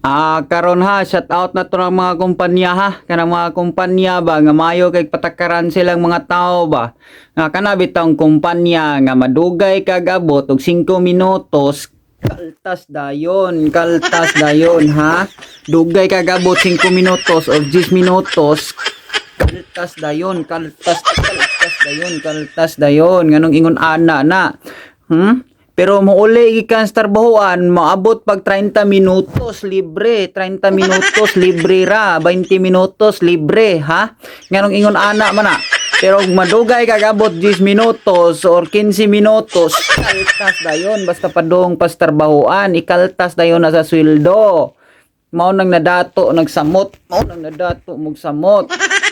Ah, karon ha, shout out na to ng mga kumpanya ha. Kanang mga kumpanya ba nga mayo kay patakaran silang mga tao ba. Nga kana bitong kumpanya nga madugay kag abot og 5 minutos kaltas dayon, kaltas dayon ha. Dugay kag abot 5 minutos o 10 minutos kaltas dayon, kaltas kaltas dayon, kaltas dayon. Nganong ingon ana na. Hmm? Pero muuli gikan sa trabahoan, maabot pag 30 minutos libre, 30 minutos libre ra, 20 minutos libre, ha? Nganong ingon ana man na. Pero madugay kagabot 10 minutos or 15 minutos, kaltas dayon basta padong pas trabahoan, ikaltas dayon sa sweldo. Mao nang nadato nagsamot, mao nang nadato mugsamot.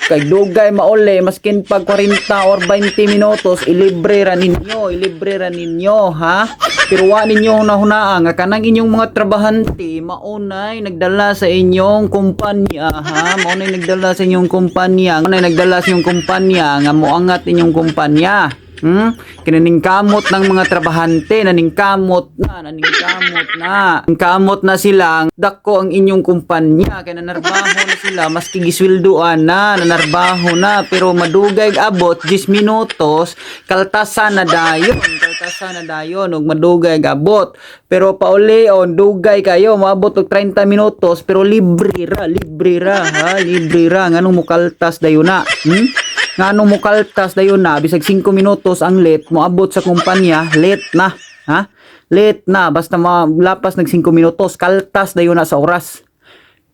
Kay dugay mauli maskin pag 40 or 20 minutos ilibre ra ninyo, ilibre ra ninyo ha. Pero wa ninyo hunahunaa nga kanang inyong mga trabahante maunay nagdala sa inyong kumpanya ha. Maunay nagdala sa inyong kumpanya, maunay nagdala sa inyong kumpanya nga moangat inyong kumpanya. Hmm? Kinaning kamot ng mga trabahante, naning kamot na, naning kamot na. Kamot na sila, dako ang inyong kumpanya, kaya nanarbaho na sila, maski gisweldoan na, nanarbaho na, pero madugay abot, 10 minutos, kaltasan na dayon, kaltasan na dayon, ug madugay abot. Pero pauli on, dugay kayo, maabot og 30 minutos, pero libre ra, libre ra, ha, libre ra, nganong mukaltas dayon na, hmm? Nga nung mukaltas dayon na bisag 5 minutos ang late moabot sa kumpanya late na ha? Late na basta malapas nag 5 minutos kaltas dayon na sa oras.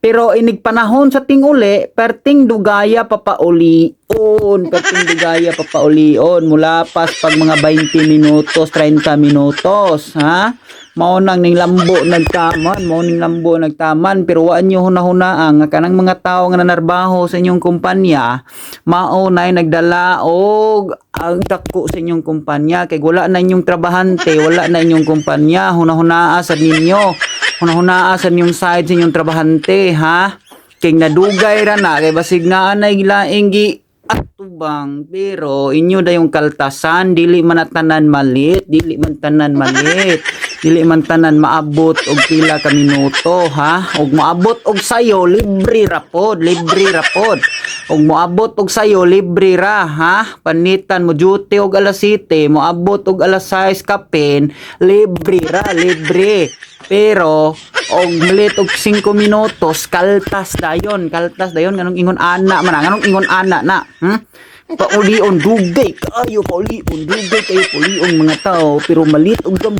Pero inig panahon sa tinguli perting dugaya papaulion perting dugaya papaulion mula pas pag mga 20 minutos 30 minutos ha mao nang ning lambo nagtaman mao ning lambo nagtaman pero waan nyo hunahunaan nga kanang mga tao nga nanarbaho sa inyong kumpanya mao nay nagdala og ang dako sa inyong kumpanya kay wala na inyong trabahante wala na inyong kumpanya hunahunaa sa ninyo hunahunaa sa inyong side sa inyong trabahante ha? Kay nadugay ra na kay basig na anay laing gi atubang pero inyo da yung kaltasan dili man na tanan malit dili man tanan malit dili man tanan maabot og pila ka minuto ha? Og maabot og sayo libre ra pod libre ra pod. Og moabot og sayo libre ra ha? Panitan mo duty og alas 7 moabot og alas 6 kapin libre ra libre. Pero og malit og 5 minutos kaltas dayon kaltas dayon nganong ingon ana man nganong ingon ana na hmm? paulion dugay kayo paulion dugay kayo paulion mga tao pero malit og gam